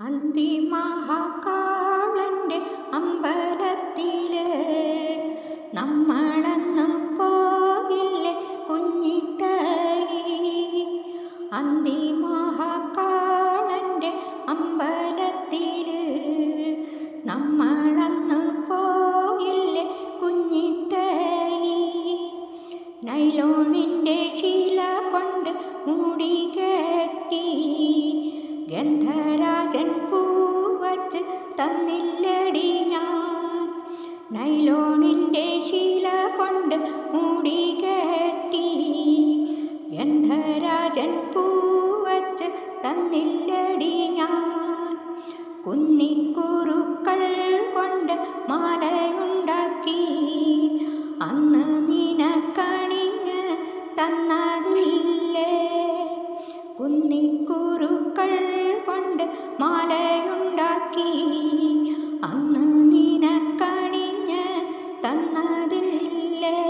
അന്തിമഹാകാളന്റെ അമ്പലത്തിൽ നമ്മളന്ന് പോയില്ലേ കുഞ്ഞിത്തരി അന്തിമഹാക്കാളന്റെ അമ്പലത്തിൽ നമ്മളന്ന് പോയില്ലേ കുഞ്ഞിത്തരി നൈലോണിന്റെ ശീല കൊണ്ട് മൂടി കെട്ടി ഗന്ധരാജൻ പൂവച്ച് തന്നില്ലടി ഞാൻ. നൈലോണിന്റെ ശീല കൊണ്ട് മൂടി കെട്ടി ഗന്ധരാജൻ പൂവച്ച് തന്നില്ലടി ഞാൻ. കുന്നിക്കുറുക്കൾ കൊണ്ട് മാലയുണ്ടാക്കി അന്ന് നിനക്കണിഞ്ഞ് തന്നതില്ലേ കുന്നിക്കുറുക്കൾ കൊണ്ട് മാലയുണ്ടാക്കി അന്ന് നിനക്കണിഞ്ഞ് തന്നതില്ലേ?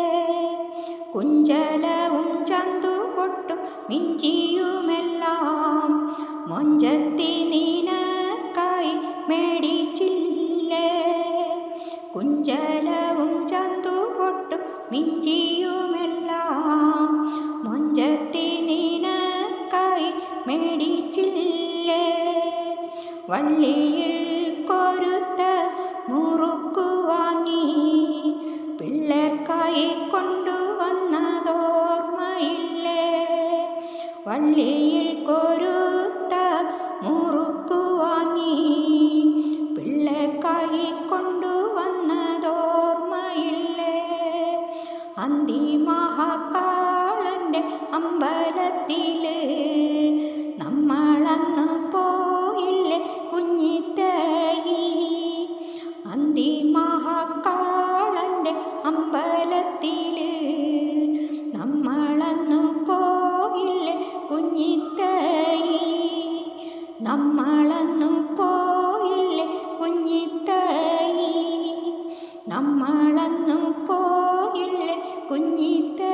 കുഞ്ചലവും ചന്തുപൊട്ടും മിഞ്ചിയുമെല്ലാം. മൊഞ്ചത്തി നിനക്കായി മേടിച്ചില്ലേ? കുഞ്ചലവും ചന്തുപൊട്ടും മിഞ്ചിയുമെല്ലാം. മൊഞ്ചത്തി നിനക്കായി മേടിച്ചില്ലേ? വള്ളിയിൽ കൊരുത്ത മുറുക്കു വാങ്ങി പിള്ളേർക്കായി കൊണ്ടുവന്നതോർമ്മയില്ലേ? വള്ളിയിൽ കൊരുത്ത മുറുക്കു വാങ്ങി പിള്ളേർക്കായി കൊണ്ടുവന്നതോർമ്മയില്ലേ? അന്തിമഹാകാളന്റെ അമ്പലത്തിൽ അന്തിമഹാകാളന്റെ അമ്പലത്തിൽ നമ്മളന്നു പോയില്ലേ കുഞ്ഞിത്തൈ നമ്മളന്നു പോയില്ലേ കുഞ്ഞിത്തൈ നമ്മളന്നു പോയില്ലേ കുഞ്ഞിത്തൈ